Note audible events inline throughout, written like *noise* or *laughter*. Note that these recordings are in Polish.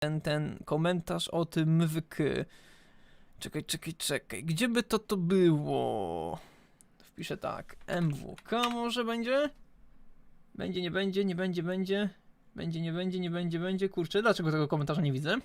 ten, ten komentarz o tym MWK. Czekaj, czekaj, czekaj. Gdzie by to to było? Wpiszę tak. MWK może będzie? Będzie, nie będzie, nie będzie, będzie. Będzie, nie będzie, nie będzie, będzie. Kurczę, dlaczego tego komentarza nie widzę?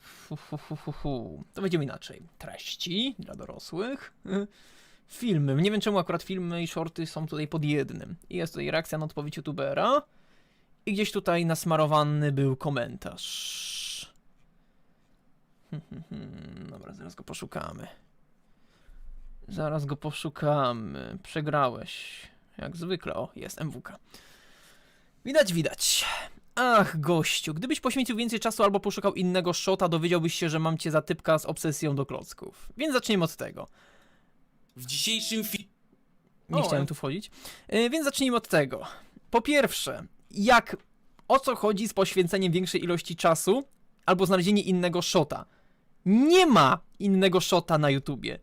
Fu, fu, fu, fu, fu. To będziemy inaczej. Treści dla dorosłych. Filmy. Nie wiem czemu akurat filmy i shorty są tutaj pod jednym. I jest tutaj reakcja na odpowiedź youtubera. I gdzieś tutaj nasmarowany był komentarz. *laughs* Dobra, zaraz go poszukamy. Zaraz go poszukamy. Przegrałeś. Jak zwykle. O, jest MWK. Widać, widać. Ach, gościu, gdybyś poświęcił więcej czasu albo poszukał innego shota, dowiedziałbyś się, że mam cię za typka z obsesją do klocków. Więc zacznijmy od tego. W dzisiejszym filmie Nie O, chciałem tu wchodzić. Yy, więc zacznijmy od tego. Po pierwsze, jak o co chodzi z poświęceniem większej ilości czasu albo znalezienie innego shota? Nie ma innego shota na YouTubie.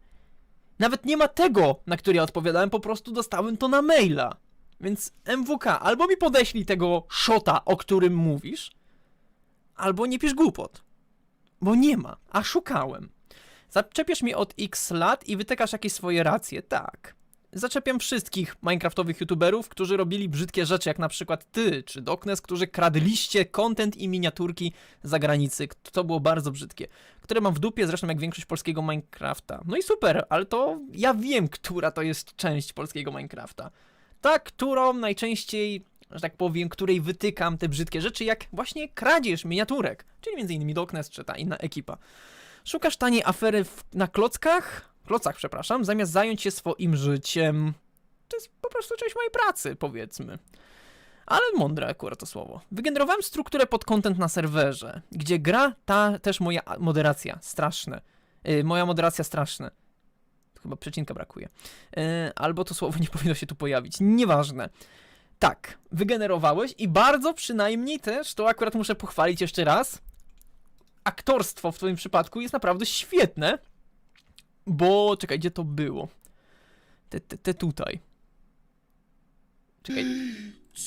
Nawet nie ma tego, na który ja odpowiadałem, po prostu dostałem to na maila. Więc MWK, albo mi podeślij tego shota, o którym mówisz, albo nie pisz głupot. Bo nie ma, a szukałem. Zaczepiasz mnie od x lat i wytykasz jakieś swoje racje, tak. Zaczepiam wszystkich minecraftowych youtuberów, którzy robili brzydkie rzeczy, jak na przykład ty czy Doknes, którzy kradliście content i miniaturki z zagranicy. To było bardzo brzydkie. Które mam w dupie, zresztą jak większość polskiego Minecrafta. No i super, ale to ja wiem, która to jest część polskiego Minecrafta. Ta, którą najczęściej, że tak powiem, której wytykam te brzydkie rzeczy, jak właśnie kradzież miniaturek. Czyli między innymi Doknes czy ta inna ekipa. Szukasz taniej afery w, na klockach? Klocach, przepraszam, zamiast zająć się swoim życiem. To jest po prostu część mojej pracy, powiedzmy. Ale mądre akurat to słowo. Wygenerowałem strukturę pod content na serwerze, gdzie gra ta też moja moderacja. Straszne. Yy, moja moderacja straszne. Chyba przecinka brakuje. Yy, albo to słowo *laughs* nie powinno się tu pojawić. Nieważne. Tak, wygenerowałeś i bardzo przynajmniej też, to akurat muszę pochwalić jeszcze raz, aktorstwo w twoim przypadku jest naprawdę świetne, bo czekaj, gdzie to było? Te, te, te tutaj. Czekaj. *gasps*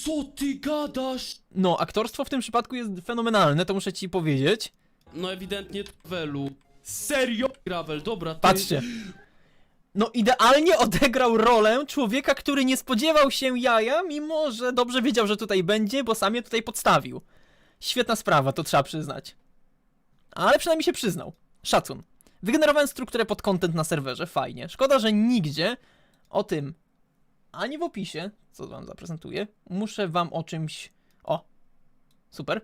Co ty gadasz? No, aktorstwo w tym przypadku jest fenomenalne, to muszę ci powiedzieć. No ewidentnie Travelu. Serio? Gravel, dobra, ty... Patrzcie. No, idealnie odegrał rolę człowieka, który nie spodziewał się jaja, mimo że dobrze wiedział, że tutaj będzie, bo sam je tutaj podstawił. Świetna sprawa, to trzeba przyznać. Ale przynajmniej się przyznał. Szacun. Wygenerowałem strukturę pod content na serwerze, fajnie. Szkoda, że nigdzie o tym, ani w opisie, co wam zaprezentuję, muszę wam o czymś... O, super.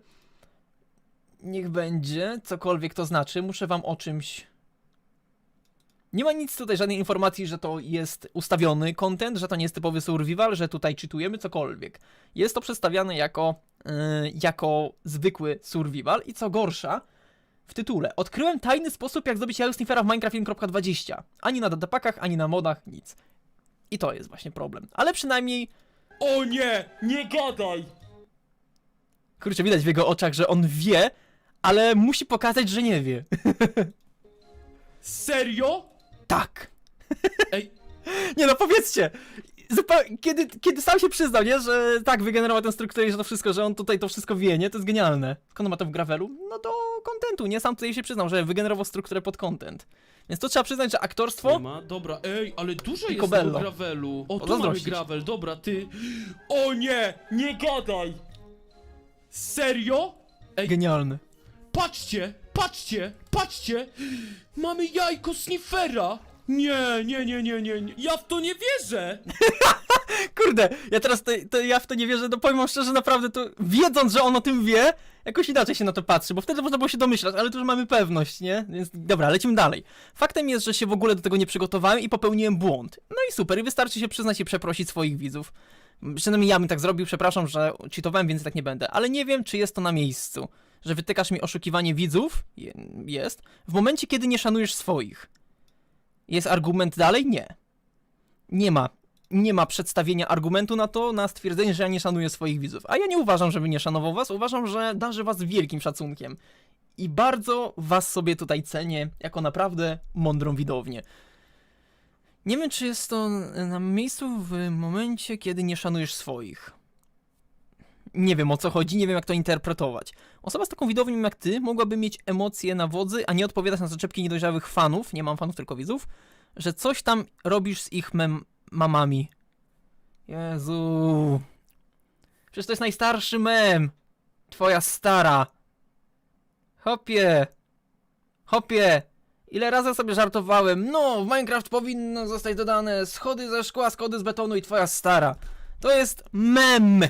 Niech będzie, cokolwiek to znaczy, muszę wam o czymś nie ma nic tutaj, żadnej informacji, że to jest ustawiony content, że to nie jest typowy survival, że tutaj czytujemy cokolwiek. Jest to przedstawiane jako, yy, jako zwykły survival i co gorsza, w tytule odkryłem tajny sposób, jak zdobyć jajo sniffera w Minecraft 1.20. Ani na datapakach, ani na modach, nic. I to jest właśnie problem. Ale przynajmniej, O nie! Nie gadaj! kurczę, widać w jego oczach, że on wie, ale musi pokazać, że nie wie. Serio? tak. Ej, *laughs* Nie no, powiedzcie! Kiedy, kiedy sam się przyznał, nie, że tak, wygenerował tę strukturę i że to wszystko, że on tutaj to wszystko wie, nie, to jest genialne. Skąd on ma to w Gravelu? No do kontentu, nie? Sam tutaj się przyznał, że wygenerował strukturę pod content. Więc to trzeba przyznać, że nie aktorstwo... ma? Dobra, ej, ale dużo jest Picobello. tego Gravelu. O, tu mamy Pozazdrościć. Gravel, dobra, ty... O nie! Nie gadaj! Serio? Ej, Genialny. patrzcie! Patrzcie! Patrzcie! Mamy jajko Sniffera! Nie, nie, nie, nie, nie, nie. Ja w to nie wierzę! *laughs* Kurde, ja teraz to, to ja w to nie wierzę, no powiem wam szczerze, naprawdę to wiedząc, że on o tym wie, jakoś inaczej się na to patrzy, bo wtedy można było się domyślać, ale tu już mamy pewność, nie? Więc dobra, lecimy dalej. Faktem jest, że się w ogóle do tego nie przygotowałem i popełniłem błąd. No i super, i wystarczy się przyznać i przeprosić swoich widzów. Przynajmniej ja bym tak zrobił, przepraszam, że cheatowałem, więc tak nie będę, ale nie wiem, czy jest to na miejscu. Że wytykasz mi oszukiwanie widzów? Je, jest. W momencie, kiedy nie szanujesz swoich. Jest argument dalej? Nie. Nie ma nie ma przedstawienia argumentu na to, na stwierdzenie, że ja nie szanuję swoich widzów. A ja nie uważam, żeby nie szanował was, uważam, że darzę was wielkim szacunkiem. I bardzo was sobie tutaj cenię, jako naprawdę mądrą widownię. Nie wiem, czy jest to na miejscu w momencie, kiedy nie szanujesz swoich. Nie wiem o co chodzi, nie wiem jak to interpretować. Osoba z taką widownią jak ty mogłaby mieć emocje na wodzy, a nie odpowiadać na zaczepki niedojrzałych fanów, nie mam fanów, tylko widzów, że coś tam robisz z ich mem mamami. Jezu. Przecież to jest najstarszy mem. Twoja stara. Hopie. Hopie. Ile razy sobie żartowałem? No, w Minecraft powinno zostać dodane schody ze szkła, schody z betonu i twoja stara. To jest mem.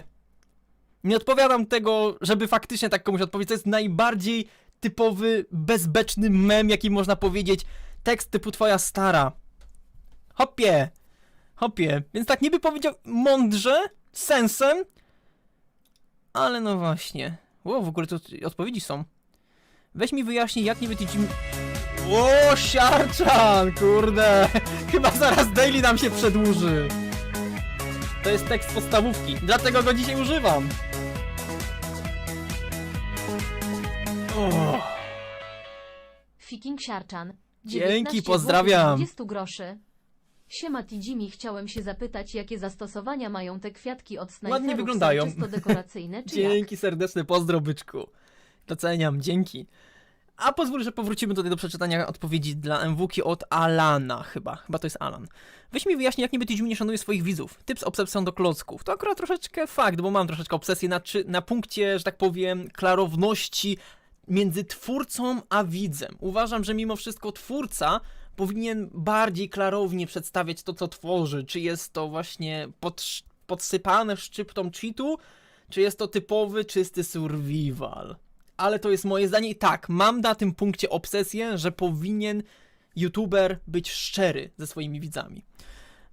Nie odpowiadam tego, żeby faktycznie tak komuś odpowiedzieć. To jest najbardziej typowy, bezbeczny mem, jaki można powiedzieć. Tekst typu twoja stara. Hopie. Hopie. Więc tak niby powiedział mądrze, sensem, ale no właśnie. Ło, w ogóle to odpowiedzi są. Weź mi wyjaśnij, jak niby ty ci... O, siarczan, kurde. *laughs* Chyba zaraz daily nam się przedłuży. To jest tekst podstawówki, dlatego go dzisiaj używam. O, Fiking Siarczan. Dzięki, 19 pozdrawiam. złotych 20 groszy. Siema Tidzimi, chciałem się zapytać, jakie zastosowania mają te kwiatki od snajperów? Ładnie wyglądają. Są czysto dekoracyjne, czy *laughs* jak? dzięki serdeczne, pozdro byczku. Doceniam, dzięki. A pozwól, że powrócimy tutaj do przeczytania odpowiedzi dla MWki od Alana chyba. Chyba to jest Alan. Weź mi wyjaśnij, jak niby Tydziu nie szanuje swoich widzów. Typ z obsesją do klocków. To akurat troszeczkę fakt, bo mam troszeczkę obsesję na, czy, na punkcie, że tak powiem, klarowności między twórcą a widzem. Uważam, że mimo wszystko twórca powinien bardziej klarownie przedstawiać to, co tworzy. Czy jest to właśnie pod, podsypane szczyptą cheatu, czy jest to typowy, czysty survival. Ale to jest moje zdanie i tak, mam na tym punkcie obsesję, że powinien youtuber być szczery ze swoimi widzami.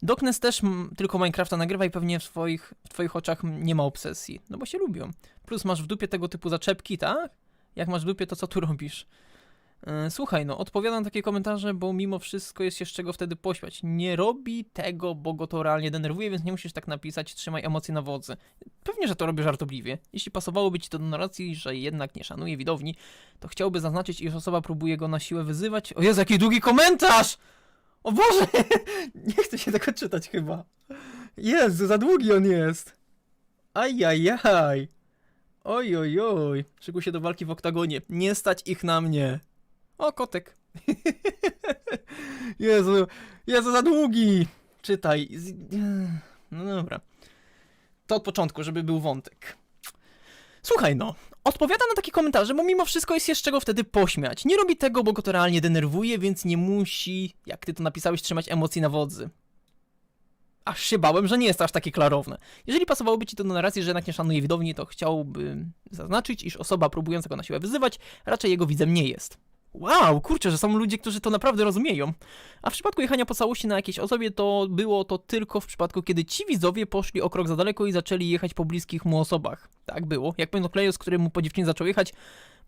Doknes też tylko Minecrafta nagrywa i pewnie w swoich, w twoich oczach nie ma obsesji, no bo się lubią. Plus masz w dupie tego typu zaczepki, tak? Jak masz w dupie, to co tu robisz? E, Słuchaj, no, odpowiadam na takie komentarze, bo mimo wszystko jest się z czego wtedy pośmiać. Nie robi tego, bo go to realnie denerwuje, więc nie musisz tak napisać, trzymaj emocje na wodzy. Pewnie, że to robię żartobliwie. Jeśli pasowałoby ci to do narracji, że jednak nie szanuje widowni, to chciałby zaznaczyć, iż osoba próbuje go na siłę wyzywać. O Jezu, jaki długi komentarz! O Boże! *laughs* Nie chcę się tego czytać chyba. Jezu, za długi on jest. Ajajaj. Oj, oj, oj. Szykuj się do walki w oktagonie. Nie stać ich na mnie. O, kotek. *laughs* Jezu, Jezu, za długi. Czytaj. No dobra. To od początku, żeby był wątek. Słuchaj no, odpowiada na takie komentarze, bo mimo wszystko jest z czego wtedy pośmiać. Nie robi tego, bo go to realnie denerwuje, więc nie musi, jak ty to napisałeś, trzymać emocji na wodzy. Aż się bałem, że nie jest aż takie klarowne. Jeżeli pasowałoby ci to do narracji, że jednak nie szanuje widowni, to chciałbym zaznaczyć, iż osoba próbująca go na siłę wyzywać raczej jego widzem nie jest. Wow, kurczę, że są ludzie, którzy to naprawdę rozumieją. A w przypadku jechania po całości na jakiejś osobie, to było to tylko w przypadku, kiedy ci widzowie poszli o krok za daleko i zaczęli jechać po bliskich mu osobach. Tak było. Jak pewno Klejos, który mu po dziewczynie zaczął jechać,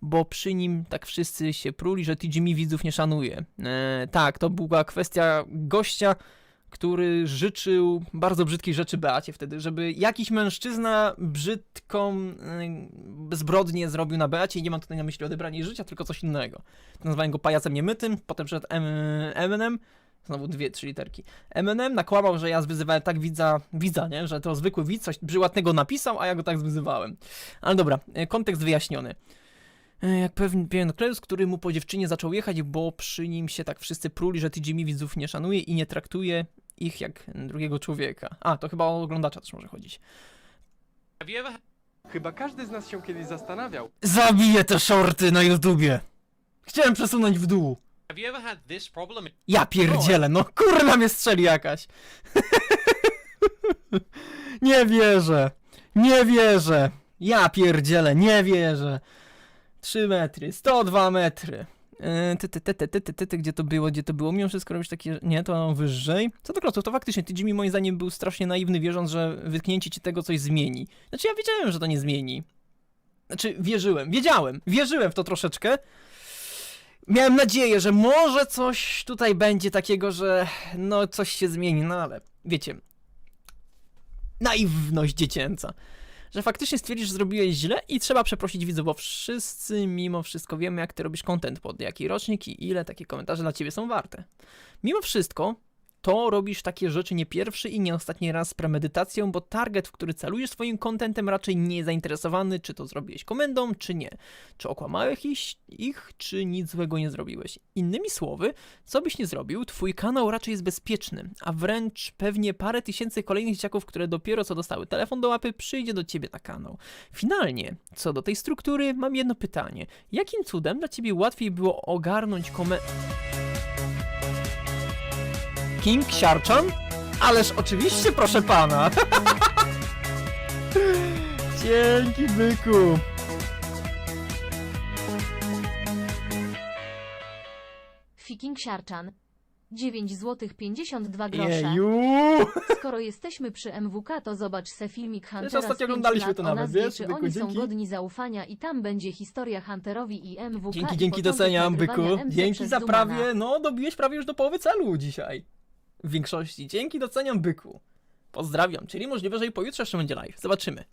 bo przy nim tak wszyscy się pruli, że TGM widzów nie szanuje. Eee, tak, to była kwestia gościa, który życzył bardzo brzydkiej rzeczy Beacie wtedy, żeby jakiś mężczyzna brzydką yy, zbrodnię zrobił na Beacie i nie mam tutaj na myśli odebranie życia, tylko coś innego. Nazwałem go pajacem niemytym, potem przed Eminem, znowu dwie, trzy literki. Eminem nakłamał, że ja zwyzywałem tak widza, widza, nie? Że to zwykły widz coś brzydłatnego napisał, a ja go tak zwyzywałem. Ale dobra, e, kontekst wyjaśniony. E, Jak pewien, pewien który mu po dziewczynie zaczął jechać, bo przy nim się tak wszyscy pruli, że TGM widzów nie szanuje i nie traktuje ich jak drugiego człowieka. A, to chyba o oglądacza też może chodzić. Chyba każdy z nas się kiedyś zastanawiał, Zabiję te shorty na YouTubie! Chciałem przesunąć w dół. have you ever had this problem? Ja pierdzielę, no kurna mnie strzeli jakaś. *laughs* nie wierzę. Nie wierzę. Ja pierdzielę, nie wierzę. 3 metry, 102 metry. Yy, Ty, ty, ty, ty, ty, ty, ty, ty, gdzie to było, gdzie to było? Mimo wszystko robisz takie, nie, to wyżej. Co do kloców, to faktycznie, ty Jimmy moim zdaniem był strasznie naiwny, wierząc, że wytknięcie ci tego coś zmieni. Znaczy ja wiedziałem, że to nie zmieni. Znaczy wierzyłem, wiedziałem, wierzyłem w to troszeczkę, Miałem nadzieję, że może coś tutaj będzie takiego, że no coś się zmieni, no ale wiecie, naiwność dziecięca. Że faktycznie stwierdzisz, że zrobiłeś źle i trzeba przeprosić widzów, bo wszyscy mimo wszystko wiemy, jak ty robisz content, pod jaki rocznik i ile takie komentarze dla ciebie są warte. Mimo wszystko, to robisz takie rzeczy nie pierwszy i nie ostatni raz z premedytacją, bo target, w który celujesz swoim kontentem raczej nie jest zainteresowany, czy to zrobiłeś komendą, czy nie. Czy okłamałeś ich- czy nic złego nie zrobiłeś. Innymi słowy, co byś nie zrobił, twój kanał raczej jest bezpieczny, a wręcz pewnie parę tysięcy kolejnych dzieciaków, które dopiero co dostały telefon do łapy, przyjdzie do ciebie na kanał. Finalnie, co do tej struktury, mam jedno pytanie. Jakim cudem dla ciebie łatwiej było ogarnąć komen... King Siarczan? Ależ oczywiście, proszę pana! *laughs* Dzięki, byku! Fiking Siarczan. 9 zł 52 grosze. Jeju! Skoro jesteśmy przy MWK, to zobacz se filmik Huntera z ostatnio pięciu oglądaliśmy lat to o nawet, nazwie, wiesz, czy byku, oni są dzięki. godni zaufania i tam będzie historia Hunterowi i MWK Dzięki, i dzięki, początek doceniam, byku. MC Dzięki przez za Dumana. prawie, no dobiłeś prawie już do połowy celu dzisiaj. W większości. Dzięki, doceniam, byku. Pozdrawiam, czyli możliwe, że i pojutrze jeszcze będzie live. Zobaczymy.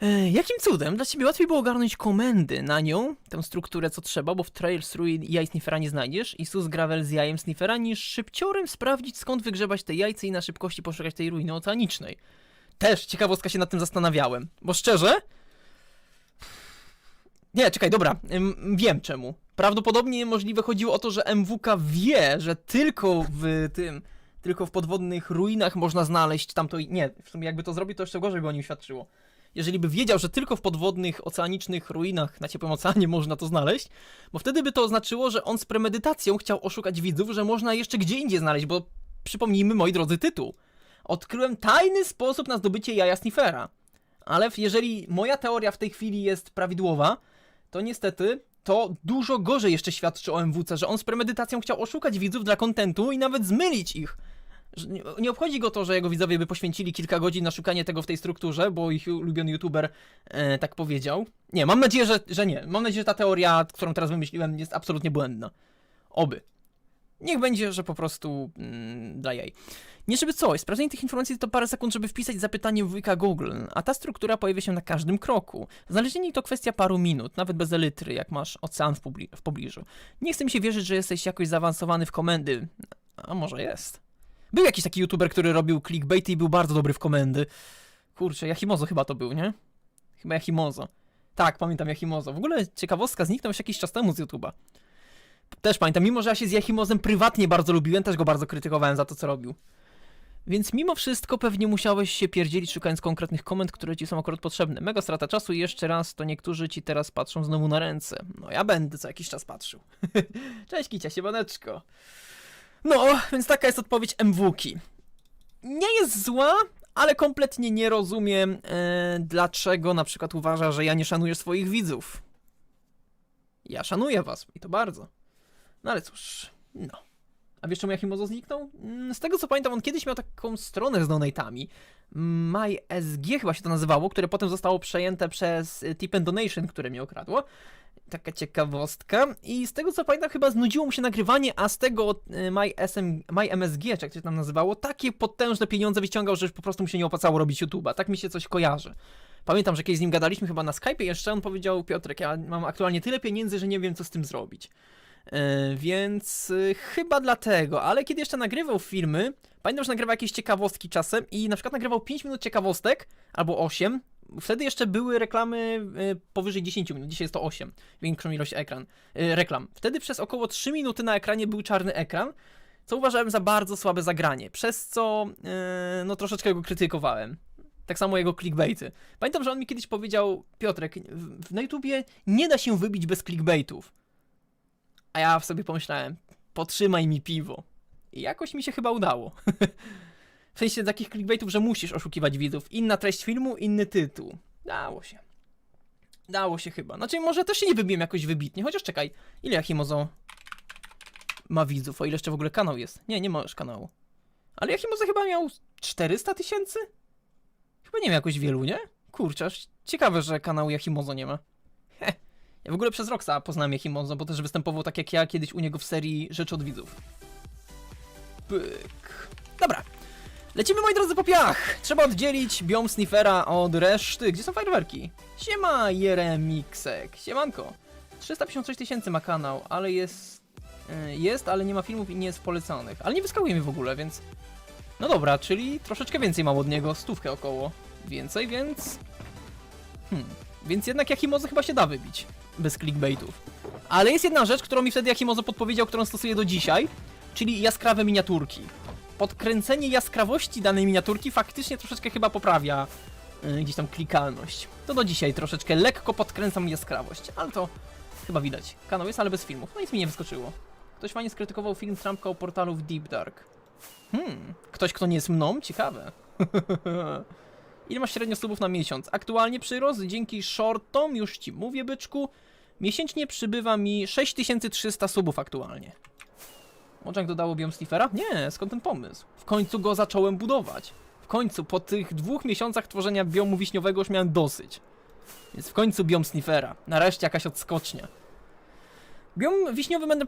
E, jakim cudem dla ciebie łatwiej było ogarnąć komendy na nią, tę strukturę co trzeba, bo w Trails Ruin jaj Sniffera nie znajdziesz i Sus Gravel z jajem Sniffera, niż szybciorem sprawdzić skąd wygrzebać te jajce i na szybkości poszukać tej ruiny oceanicznej. Też ciekawostka się nad tym zastanawiałem, bo szczerze, nie, czekaj, dobra, wiem czemu. Prawdopodobnie możliwe chodziło o to, że MWK wie, że tylko w tym, tylko w podwodnych ruinach można znaleźć tamto... Nie, w sumie jakby to zrobił, to jeszcze gorzej by o nim świadczyło. Jeżeli by wiedział, że tylko w podwodnych, oceanicznych ruinach na ciepłym oceanie *laughs* można to znaleźć, bo wtedy by to oznaczyło, że on z premedytacją chciał oszukać widzów, że można jeszcze gdzie indziej znaleźć, bo przypomnijmy, moi drodzy, tytuł. Odkryłem tajny sposób na zdobycie jaja Sniffera. Ale jeżeli moja teoria w tej chwili jest prawidłowa, to niestety to dużo gorzej jeszcze świadczy o MWC, że on z premedytacją chciał oszukać widzów dla kontentu i nawet zmylić ich. Nie, obchodzi go to, że jego widzowie by poświęcili kilka godzin na szukanie tego w tej strukturze, bo ich ulubiony youtuber e, tak powiedział. Nie, mam nadzieję, że, że nie. Mam nadzieję, że ta teoria, którą teraz wymyśliłem, jest absolutnie błędna. Oby. Niech będzie, że po prostu mm, dla jej. Nie żeby coś, sprawdzenie tych informacji to parę sekund, żeby wpisać zapytanie w wujka Google, a ta struktura pojawia się na każdym kroku. Znalezienie to kwestia paru minut, nawet bez elitry, jak masz ocean w, pobli- w pobliżu. Nie chce mi się wierzyć, że jesteś jakoś zaawansowany w komendy. A może jest. Był jakiś taki youtuber, który robił clickbait i był bardzo dobry w komendy. Kurczę, Yahimozo chyba to był, nie? Chyba Yahimozo. Tak, pamiętam Yahimozo. W ogóle ciekawostka, zniknął już jakiś czas temu z YouTube'a. Też pamiętam, mimo że ja się z Yahimozem prywatnie bardzo lubiłem, też go bardzo krytykowałem za to, co robił. Więc mimo wszystko pewnie musiałeś się pierdzielić szukając konkretnych komend, które ci są akurat potrzebne. Mega strata czasu i jeszcze raz, to niektórzy ci teraz patrzą znowu na ręce. No ja będę co jakiś czas patrzył. *laughs* Cześć Kicia, siemaneczko. No, więc taka jest odpowiedź MWki. Nie jest zła, ale kompletnie nie rozumiem, e, dlaczego na przykład uważa, że ja nie szanuję swoich widzów. Ja szanuję was i to bardzo. No ale cóż, no. A wiesz czemu Yahimozo zniknął? Mm, Z tego co pamiętam, on kiedyś miał taką stronę z donate'ami. MySG chyba się to nazywało, które potem zostało przejęte przez Tip and Donation, które mnie okradło. Taka ciekawostka. I z tego co pamiętam, chyba znudziło mu się nagrywanie, a z tego y, MySM, MyMSG, czy jak się tam nazywało, takie potężne pieniądze wyciągał, że już po prostu mu się nie opłacało robić YouTube'a. Tak mi się coś kojarzy. Pamiętam, że kiedyś z nim gadaliśmy chyba na Skype jeszcze, on powiedział, Piotrek, ja mam aktualnie tyle pieniędzy, że nie wiem co z tym zrobić. E, więc y, chyba dlatego, ale kiedy jeszcze nagrywał filmy, pamiętam, że nagrywał jakieś ciekawostki czasem i na przykład nagrywał 5 minut ciekawostek, albo 8, wtedy jeszcze były reklamy y, powyżej 10 minut, dzisiaj jest to 8, większą ilość ekran, y, reklam. Wtedy przez około 3 minuty na ekranie był czarny ekran, co uważałem za bardzo słabe zagranie, przez co no troszeczkę go krytykowałem. Tak samo jego clickbaity. Pamiętam, że on mi kiedyś powiedział, Piotrek, na YouTubie nie da się wybić bez clickbaitów. A ja sobie pomyślałem, potrzymaj mi piwo. I jakoś mi się chyba udało. *laughs* w sensie takich clickbaitów, że musisz oszukiwać widzów. Inna treść filmu, inny tytuł. Dało się. Dało się chyba. Znaczy, może też się nie wybiłem jakoś wybitnie, chociaż czekaj, ile Yahimozo ma widzów, o ile jeszcze w ogóle kanał jest? Nie, nie ma już kanału. Ale Yahimozo chyba miał 400 tysięcy? Chyba nie miał jakoś wielu, nie? Kurczę, ciekawe, że kanału Yahimozo nie ma. Ja w ogóle przez Roxa poznałem Yahimozo, bo też występował tak jak ja kiedyś u niego w serii Rzeczy od widzów. Pyk. Dobra. Lecimy moi drodzy po piach. Trzeba oddzielić biom Sniffera od reszty. Gdzie są fajerwerki? Siema Jeremiksek. Siemanko. 356 tysięcy ma kanał, ale jest Y, Jest, ale nie ma filmów i nie jest polecanych. Ale nie wyskakuje mi w ogóle, więc... No dobra, czyli troszeczkę więcej mam od niego, stówkę około. Więcej, więc... Hmm. Więc jednak Jakimozo chyba się da wybić. Bez clickbaitów. Ale jest jedna rzecz, którą mi wtedy Jakimozo podpowiedział, którą stosuję do dzisiaj, czyli jaskrawe miniaturki. Podkręcenie jaskrawości danej miniaturki faktycznie troszeczkę chyba poprawia y, gdzieś tam klikalność. To do dzisiaj troszeczkę lekko podkręcam jaskrawość, ale to chyba widać. Kanał jest, ale bez filmów. No nic mi nie wyskoczyło. Ktoś fajnie skrytykował film Trumpka o portalu w Deep Dark. Hmm, ktoś kto nie jest mną? Ciekawe. *laughs* Ile masz średnio subów na miesiąc? Aktualnie przyrost dzięki shortom, już ci mówię byczku, miesięcznie przybywa mi 6300 subów aktualnie. Mojang dodało biom Sliffera? Nie, skąd ten pomysł? W końcu go zacząłem budować. W końcu, po tych dwóch miesiącach tworzenia biomu wiśniowego już miałem dosyć. Więc w końcu biom Sniffera. Nareszcie jakaś odskocznia. Biom wiśniowy będę